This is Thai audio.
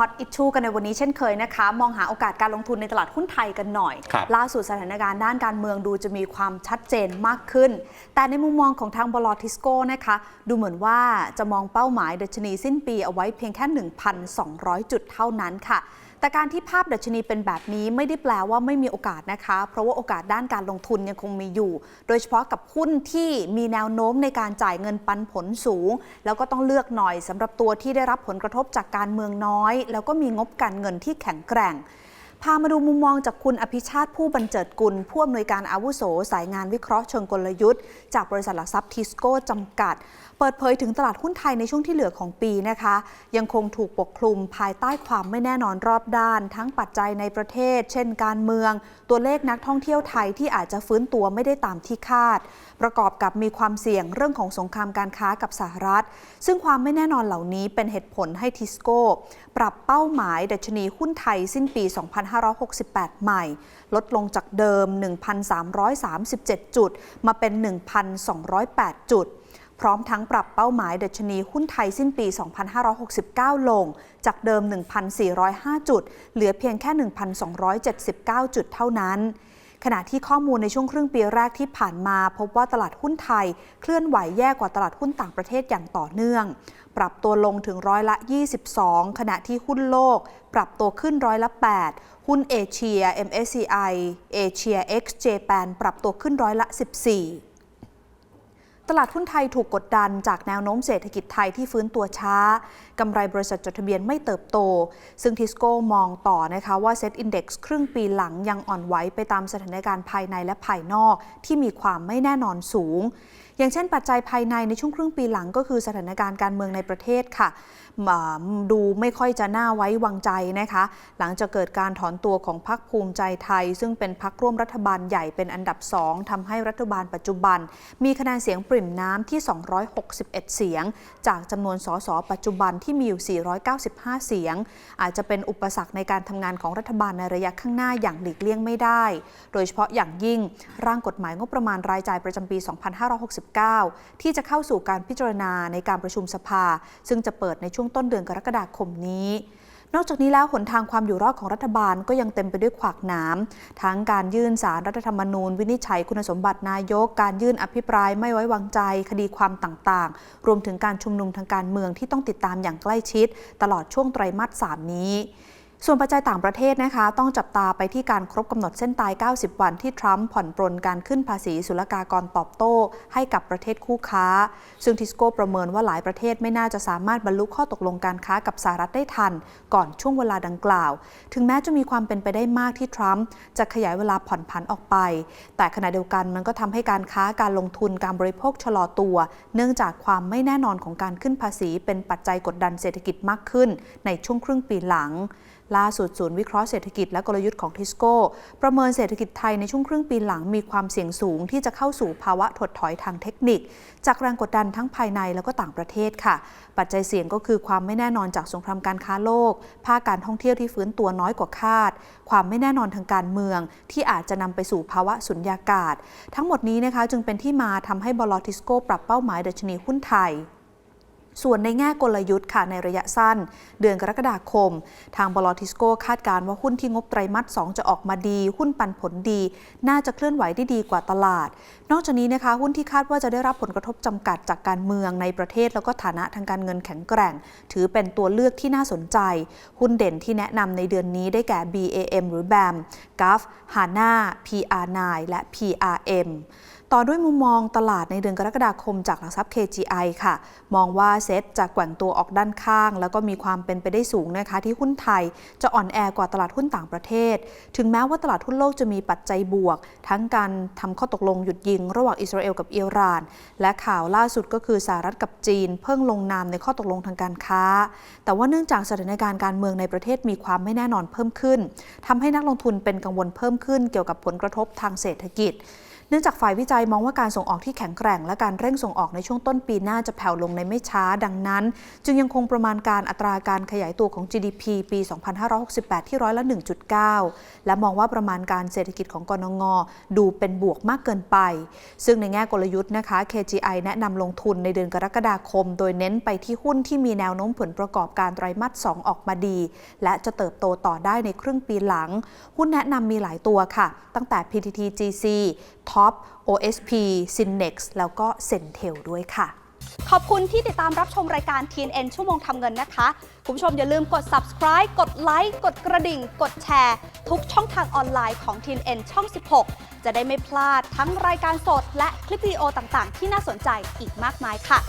ฮอตอิชชูกันในวันนี้เช่นเคยนะคะ มองหาโอกาสการลงทุนในตลาดหุ้นไทยกันหน่อยครับล่าสุดสถานการณ์ด้านการเมืองดูจะมีความชัดเจนมากขึ้น แต่ในมุมมองของทางบลทิสโก้นะคะ ดูเหมือนว่าจะมองเป้าหมายดัชนีสิ้นปีเอาไว้เพียงแค่ 1,200 จุดเท่านั้นค่ะแต่การที่ภาพดัชนีเป็นแบบนี้ไม่ได้แปลว่าไม่มีโอกาสนะคะ เพราะว่าโอกาสด้านการลงทุนยังคงมีอยู่ โดยเฉพาะกับหุ้นที่มีแนวโน้มในการจ่ายเงินปันผลสูง แล้วก็ต้องเลือกหน่อยสำหรับตัวที่ได้รับผลกระทบจากการเมืองน้อย แล้วก็มีงบการเงินที่แข็งแกร่งามาดูมุมมองจากคุณอภิชาติผู้บรรเจิดกุล ผู้อำนวยการอาวุโส สายงานวิเคราะห์เชิงกลยุทธ์ จากบริษัทหลักทรัพย์ทิสโก้จำกัด เปิดเผยถึงตลาดหุ้นไทยในช่วงที่เหลือของปีนะคะ ยังคงถูกปกคลุมภายใต้ความไม่แน่นอนรอบด้าน ทั้งปัจจัยในประเทศ เช่น การเมือง ตัวเลขนักท่องเที่ยวไทยที่อาจจะฟื้นตัวไม่ได้ตามที่คาด ประกอบกับมีความเสี่ยงเรื่องของสงครามการค้ากับสหรัฐ ซึ่งความไม่แน่นอนเหล่านี้เป็นเหตุผลให้ทิสโก้ปรับเป้าหมายดัชนีหุ้นไทยสิ้นปี2568 ใหม่ ลดลงจากเดิม 1,337 จุด มาเป็น 1,208 จุด พร้อมทั้งปรับเป้าหมายดัชนีหุ้นไทยสิ้นปี 2569 ลง จากเดิม 1,405 จุด เหลือเพียงแค่ 1,279 จุดเท่านั้น ขณะที่ข้อมูลในช่วงครึ่งปีแรกที่ผ่านมา พบว่าตลาดหุ้นไทย เคลื่อนไหวแย่กว่าตลาดหุ้นต่างประเทศอย่างต่อเนื่อง ปรับตัวลงถึงร้อยละ 22 ขณะที่หุ้นโลก ปรับตัวขึ้นร้อยละ 8 หุ้นเอเชีย MSCI เอเชีย X Japan ปรับตัวขึ้นร้อยละ 14 ตลาดหุ้นไทยถูกกดดันจากแนวโน้มเศรษฐกิจไทยที่ฟื้นตัวช้ากำไรบริษัทจดทะเบียนไม่เติบโต ซึ่งทิสโก้มองต่อนะคะว่าเซ็ตอินดี x ครึ่งปีหลังยังอ่อนไหวไปตามสถานการณ์ภายในและภายนอกที่มีความไม่แน่นอนสูง อย่างเช่นปัจจัยภายในในช่วงครึ่งปีหลังก็คือสถานการณ์การเมืองในประเทศค่ะ ดูไม่ค่อยจะน่าไว้วางใจนะคะ หลังจากเกิดการถอนตัวของพรรคภูมิใจไทย ซึ่งเป็นพรรคร่วมรัฐบาลใหญ่เป็นอันดับสองทำให้รัฐบาลปัจจุบัน มีคะแนนเสียงปริ่มน้ำที่ 261 เสียง จากจำนวนสสปัจจุบันที่มีอยู่ 495 เสียง อาจจะเป็นอุปสรรคในการทำงานของรัฐบาลในระยะข้างหน้าอย่างหลีกเลี่ยงไม่ได้ โดยเฉพาะอย่างยิ่งร่างกฎหมายงบประมาณรายจ่ายประจำปี 2569 ที่จะเข้าสู่การพิจารณาในการประชุมสภา ซึ่งจะเปิดในช่วงงต้นเดือนกรกฎาคมนี้นอกจากนี้แล้วหนทางความอยู่รอดของรัฐบาลก็ยังเต็มไปด้วยขวากหนามทั้งการยื่นสารรัฐธรรมนูญ วินิจฉัยคุณสมบัตินายก การยื่นอภิปรายไม่ไว้วางใจ คดีความต่างๆ รวมถึงการชุมนุมทางการเมืองที่ต้องติดตามอย่างใกล้ชิด ตลอดช่วงไตรมาสสามนี้ ส่วนปัจจัยต่างประเทศนะคะ ต้องจับตาไปที่การครบกำหนดเส้นตาย 90 วันที่ทรัมป์ผ่อนปรนการขึ้นภาษีศุลกากรตอบโต้ ให้กับประเทศคู่ค้า ซึ่งทิสโก้ประเมินว่าหลายประเทศไม่น่าจะสามารถบรรลุข้อตกลงการค้ากับสหรัฐได้ทัน ก่อนช่วงเวลาดังกล่าว ถึงแม้จะมีความเป็นไปได้มากที่ทรัมป์จะขยายเวลาผ่อนผันออกไป แต่ขณะเดียวกันมันก็ทำให้การค้าการลงทุนการบริโภคชะลอตัว เนื่องจากความไม่แน่นอนของการขึ้นภาษี เป็นปัจจัยกดดันเศรษฐกิจมากขึ้น ในช่วงครึ่งปีหลังล่าสุดศูนย์วิเคราะห์เศรษฐกิจและกลยุทธ์ของทิสโก้ ประเมินเศรษฐกิจไทยในช่วงครึ่งปีหลังมีความเสี่ยงสูงที่จะเข้าสู่ภาวะถดถอยทางเทคนิค จากแรงกดดันทั้งภายในแล้วก็ต่างประเทศค่ะ ปัจจัยเสี่ยงก็คือความไม่แน่นอนจากสงครามการค้าโลก ภาคการท่องเที่ยวที่ฟื้นตัวน้อยกว่าคาด ความไม่แน่นอนทางการเมือง ที่อาจจะนำไปสู่ภาวะสุญญากาศ ทั้งหมดนี้นะคะจึงเป็นที่มาทำให้บลทิสโก้ปรับเป้าหมายดัชนีหุ้นไทย ส่วนในแง่กลยุทธ์ค่ะในระยะสั้น เดือนกรกฎาคม ทางบลทิสโก้คาดการว่าหุ้นที่งบไตรมาส2จะออกมาดี หุ้นปันผลดี น่าจะเคลื่อนไหวได้ดีกว่าตลาด นอกจากนี้นะคะ หุ้นที่คาดว่าจะได้รับผลกระทบจำกัดจากการเมืองในประเทศแล้วก็ฐานะทางการเงินแข็งแกร่ง ถือเป็นตัวเลือกที่น่าสนใจ หุ้นเด่นที่แนะนำในเดือนนี้ได้แก่ BAM หรือ BAM GUF HANA PR9 และ PRM ต่อด้วยมุมมองตลาดในเดือนกรกฎาคมจากหลักทรัพย์ KGI ค่ะ มองว่าเซ็ตจะแกว่งตัวออกด้านข้าง แล้วก็มีความเป็นไปได้สูงนะคะ ที่หุ้นไทยจะอ่อนแอกว่าตลาดหุ้นต่างประเทศ ถึงแม้ว่าตลาดหุ้นโลกจะมีปัจจัยบวก ทั้งการทำข้อตกลงหยุดยิง ระหว่างอิสราเอลกับอิหร่าน และข่าวล่าสุดก็คือสหรัฐกับจีน เพิ่งลงนามในข้อตกลงทางการค้า แต่ว่าเนื่องจากสถานการณ์การเมืองในประเทศมีความไม่แน่นอนเพิ่มขึ้นทำให้นักลงทุนเป็นกังวลเพิ่มขึ้นเกี่ยวกับผลกระทบทางเศรษฐกิจ เนื่องจากฝ่ายวิจัยมองว่าการส่งออกที่แข็งแกร่ง และการเร่งส่งออกในช่วงต้นปีหน้าจะแผ่วลงในไม่ช้าดังนั้น จึงยังคงประมาณการอัตราการขยายตัวของ GDP ปี 2568 ที่ร้อยละ 1.9 และมองว่าประมาณการเศรษฐกิจของกนงดูเป็นบวกมากเกินไป ซึ่งในแง่กลยุทธ์นะคะ KGI แนะนำลงทุนในเดือนกรกฎาคม โดยเน้นไปที่หุ้นที่มีแนวโน้มผลประกอบการไตรมาส 2 ออกมาดี และจะเติบโตต่อได้ในครึ่งปีหลัง หุ้นแนะนำมีหลายตัวค่ะ ตั้งแต่ PTTGC Top OSP Synex แล้วก็ Centel ด้วยค่ะ ขอบคุณที่ติดตามรับชมรายการ TNN ชั่วโมงทำเงินนะคะ คุณผู้ชมอย่าลืมกด subscribe กดไลค์กดกระดิ่ง กดแชร์ ทุกช่องทางออนไลน์ของ TNN ช่อง 16 จะได้ไม่พลาดทั้งรายการสดและคลิปวิดีโอต่างๆ ที่น่าสนใจอีกมากมายค่ะ